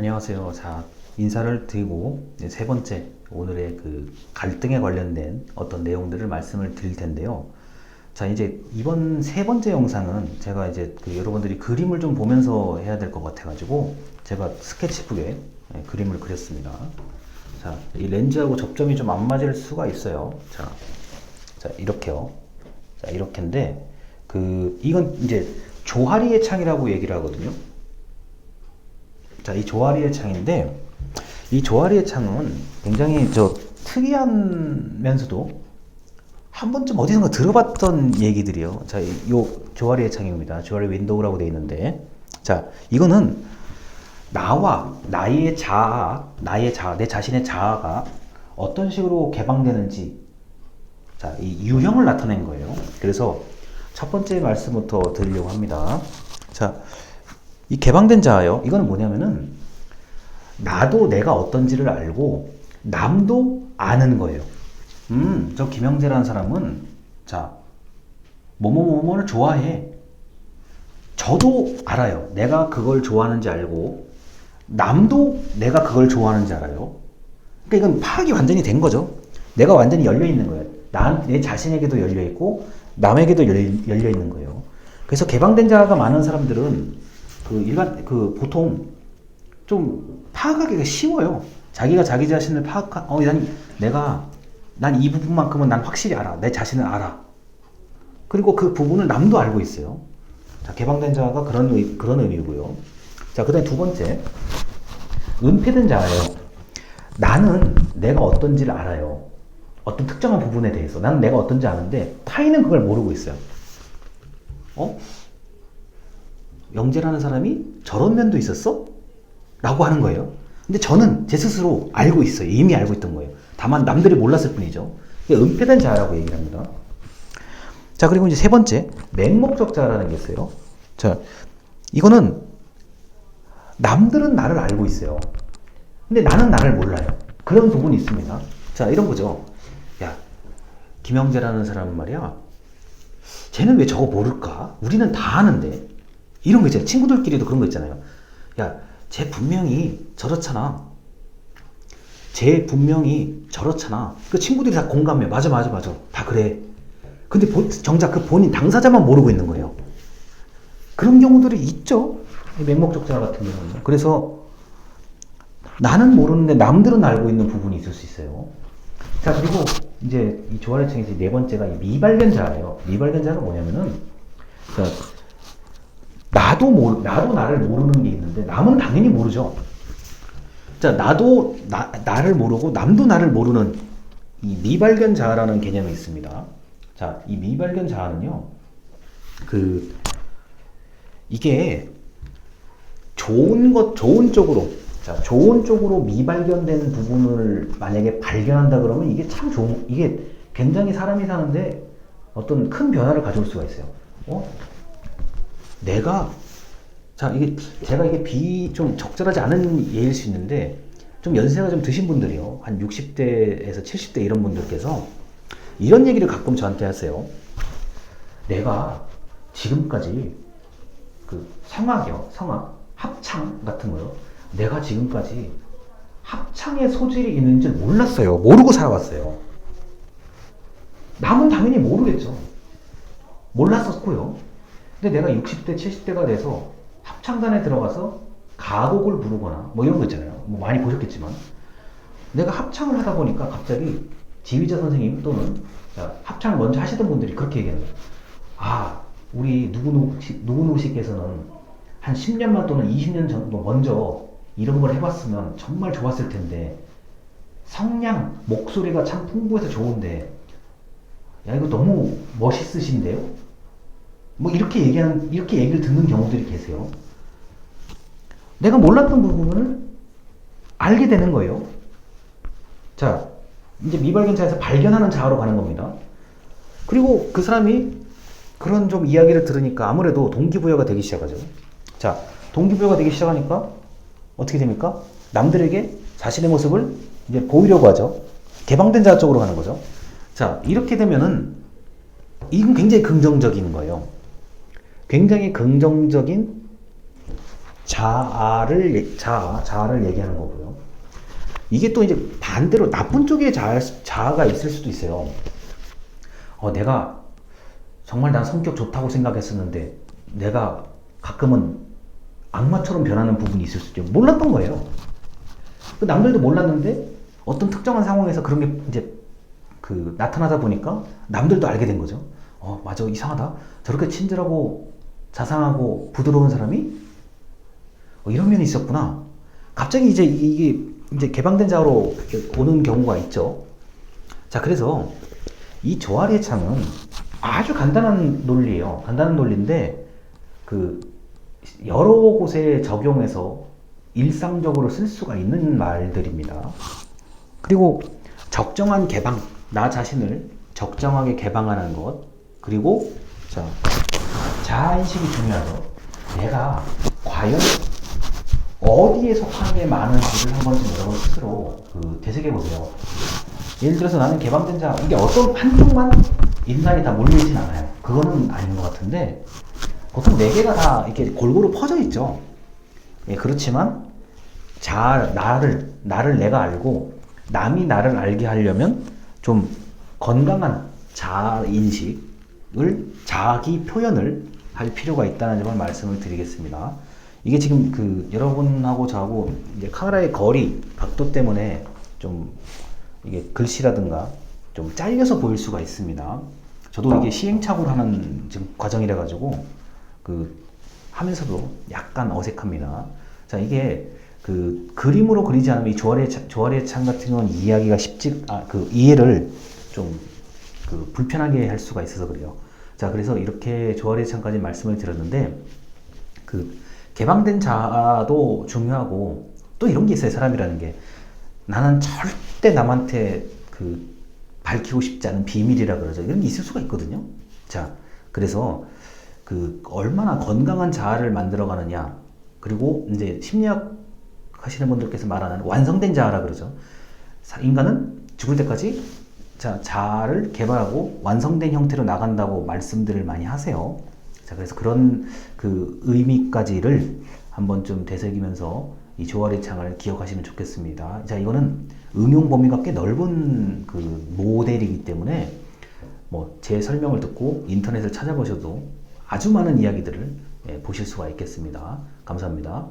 안녕하세요. 자, 인사를 드리고 세 번째 오늘의 그 갈등에 관련된 어떤 내용들을 말씀을 드릴 텐데요. 자, 이제 이번 세 번째 영상은 제가 이제 그 여러분들이 그림을 좀 보면서 해야 될 것 같아가지고 제가 스케치북에 예, 그림을 그렸습니다. 자, 이 렌즈하고 접점이 좀 안 맞을 수가 있어요. 자, 자 이렇게요. 자, 이렇게인데 그 이건 이제 조하리의 창이라고 얘기를 하거든요. 자, 이 조아리의 창인데 이 조아리의 창은 굉장히 저 특이하면서도 한 번쯤 어디선가 들어봤던 얘기들이요. 자, 이요 조아리의 창입니다. 조아리 윈도우라고 되어 있는데 자, 이거는 나와 나의 자아, 나의 자아, 내 자신의 자아가 어떤 식으로 개방되는지 자, 이 유형을 나타낸 거예요. 그래서 첫 번째 말씀부터 드리려고 합니다. 자, 이 개방된 자아요. 이거는 뭐냐면은 나도 내가 어떤지를 알고 남도 아는 거예요. 음, 저 김영재라는 사람은 자, 뭐뭐뭐뭐를 좋아해. 저도 알아요. 내가 그걸 좋아하는지 알고 남도 내가 그걸 좋아하는지 알아요. 그러니까 이건 파악이 완전히 된 거죠. 내가 완전히 열려 있는 거예요. 난, 내 자신에게도 열려 있고 남에게도 열려 있는 거예요. 그래서 개방된 자가 많은 사람들은 그 일반 그 보통 좀 파악하기가 쉬워요. 자기가 자기 자신을 파악하, 어, 난 내가 난 이 부분만큼은 난 확실히 알아. 내 자신을 알아. 그리고 그 부분을 남도 알고 있어요. 자, 개방된 자가 그런 의, 그런 의미고요. 자, 그다음에 두 번째 은폐된 자예요. 나는 내가 어떤지를 알아요. 어떤 특정한 부분에 대해서 나는 내가 어떤지 아는데 타인은 그걸 모르고 있어요. 어? 영재라는 사람이 저런 면도 있었어? 라고 하는 거예요. 근데 저는 제 스스로 알고 있어요. 이미 알고 있던 거예요. 다만 남들이 몰랐을 뿐이죠. 은폐된 자라고 얘기를 합니다. 자, 그리고 이제 세 번째, 맹목적 자라는 게 있어요. 자, 이거는 남들은 나를 알고 있어요. 근데 나는 나를 몰라요. 그런 부분이 있습니다. 자, 이런 거죠. 야, 김영재라는 사람은 말이야. 쟤는 왜 저거 모를까? 우리는 다 아는데. 이런 거 있잖아요. 친구들끼리도 그런 거 있잖아요. 야, 쟤 분명히 저렇잖아. 쟤 분명히 저렇잖아. 그 친구들이 다 공감해. 맞아, 맞아, 맞아. 다 그래. 근데 본- 정작 그 본인 당사자만 모르고 있는 거예요. 그런 경우들이 있죠. 이 맹목적자 같은 경우는. 그래서 나는 모르는데 남들은 알고 있는 부분이 있을 수 있어요. 자, 그리고 이제 이 조화래청에서 네 번째가 이 미발견자예요. 미발견자가 뭐냐면은, 그러니까 나도 모르, 나도 나를 모르는 게 있는데 남은 당연히 모르죠. 자, 나도 나, 나를 모르고 남도 나를 모르는 이 미발견 자아라는 개념이 있습니다. 자, 이 미발견 자아는요, 그, 이게 좋은 것, 좋은 쪽으로, 자, 좋은 쪽으로 미발견된 부분을 만약에 발견한다 그러면 이게 참 좋은, 이게 굉장히 사람이 사는데 어떤 큰 변화를 가져올 수가 있어요. 어? 내가 자 이게 제가 이게 비 좀 적절하지 않은 예일 수 있는데 좀 연세가 좀 드신 분들이요. 한 60대에서 70대 이런 분들께서 이런 얘기를 가끔 저한테 하세요. 내가 지금까지 그 성악이요. 성악. 합창 같은 거요. 내가 지금까지 합창의 소질이 있는 줄 몰랐어요. 모르고 살아왔어요. 남은 당연히 모르겠죠. 몰랐었고요. 근데 내가 60대, 70대가 돼서 합 창단에 들어가서 가곡을 부르거나 뭐 이런 거 있잖아요. 뭐 많이 보셨겠지만 내가 합창을 하다 보니까 갑자기 지휘자 선생님 또는 자, 합창을 먼저 하시던 분들이 그렇게 얘기하는 거예요. 아, 우리 누구누구 씨- 누구누구 씨께서는 한 10년만 또는 20년 정도 먼저 이런 걸 해봤으면 정말 좋았을 텐데 성량, 목소리가 참 풍부해서 좋은데 야 이거 너무 멋있으신데요? 뭐 이렇게 얘기하는 이렇게 얘기를 듣는 경우들이 계세요. 내가 몰랐던 부분을 알게 되는 거예요. 자, 이제 미발견자에서 발견하는 자아로 가는 겁니다. 그리고 그 사람이 그런 좀 이야기를 들으니까 아무래도 동기부여가 되기 시작하죠. 자, 동기부여가 되기 시작하니까 어떻게 됩니까? 남들에게 자신의 모습을 이제 보이려고 하죠. 개방된 자아 쪽으로 가는 거죠. 자, 이렇게 되면은 이건 굉장히 긍정적인 거예요. 굉장히 긍정적인 자아를 얘- 자아 자아를 얘기하는 거고요. 이게 또 이제 반대로 나쁜 쪽에 자아, 자아가 있을 수도 있어요. 어, 내가 정말 난 성격 좋다고 생각했었는데 내가 가끔은 악마처럼 변하는 부분이 있을 수 있죠. 몰랐던 거예요. 그 남들도 몰랐는데 어떤 특정한 상황에서 그런 게 이제 그 나타나다 보니까 남들도 알게 된 거죠. 어, 맞아. 이상하다. 저렇게 친절하고 자상하고 부드러운 사람이 어, 이런 면이 있었구나. 갑자기 이제 이게 이제 개방된 자로 오는 경우가 있죠. 자, 그래서 이 조아리의 창은 아주 간단한 논리예요. 간단한 논리인데 그 여러 곳에 적용해서 일상적으로 쓸 수가 있는 말들입니다. 그리고 적정한 개방, 나 자신을 적정하게 개방하는 것, 그리고 자 자아인식이 중요하죠. 내가 과연 어디에 속한 게 많은지를 한 번쯤 여러분 스스로 그 되새겨 보세요. 예를 들어서 나는 개방된 자, 이게 어떤 한쪽만 인간이 다 몰려있진 않아요. 그거는 아닌 것 같은데, 보통 네 개가 다 이렇게 골고루 퍼져 있죠. 예, 그렇지만, 자, 나를, 나를 내가 알고, 남이 나를 알게 하려면 좀 건강한 자인식을, 자기 표현을 할 필요가 있다는 점을 말씀을 드리겠습니다. 이게 지금 그 여러분하고 저하고 이제 카메라의 거리, 각도 때문에 좀 이게 글씨라든가 좀 잘려서 보일 수가 있습니다. 저도 이게 시행착오를 하는 지금 과정이라 가지고 그 하면서도 약간 어색합니다. 자 이게 그 그림으로 그리지 않으면 이 조아리의 창, 조아리의 창 같은 경우는 이해하기가 쉽지 아그 이해를 좀 그 불편하게 할 수가 있어서 그래요. 자 그래서 이렇게 조아리의 창까지 말씀을 드렸는데 그 개방된 자아도 중요하고 또 이런 게 있어요 사람이라는 게. 나는 절대 남한테 그 밝히고 싶지 않은 비밀이라 그러죠. 이런 게 있을 수가 있거든요. 자 그래서 그 얼마나 건강한 자아를 만들어 가느냐. 그리고 이제 심리학 하시는 분들께서 말하는 완성된 자아라 그러죠. 사- 인간은 죽을 때까지 자, 자아를 개발하고 완성된 형태로 나간다고 말씀들을 많이 하세요. 자, 그래서 그런 그 의미까지를 한번 좀 되새기면서 이 조화의 창을 기억하시면 좋겠습니다. 자, 이거는 응용 범위가 꽤 넓은 그 모델이기 때문에 뭐 제 설명을 듣고 인터넷을 찾아보셔도 아주 많은 이야기들을 예, 보실 수가 있겠습니다. 감사합니다.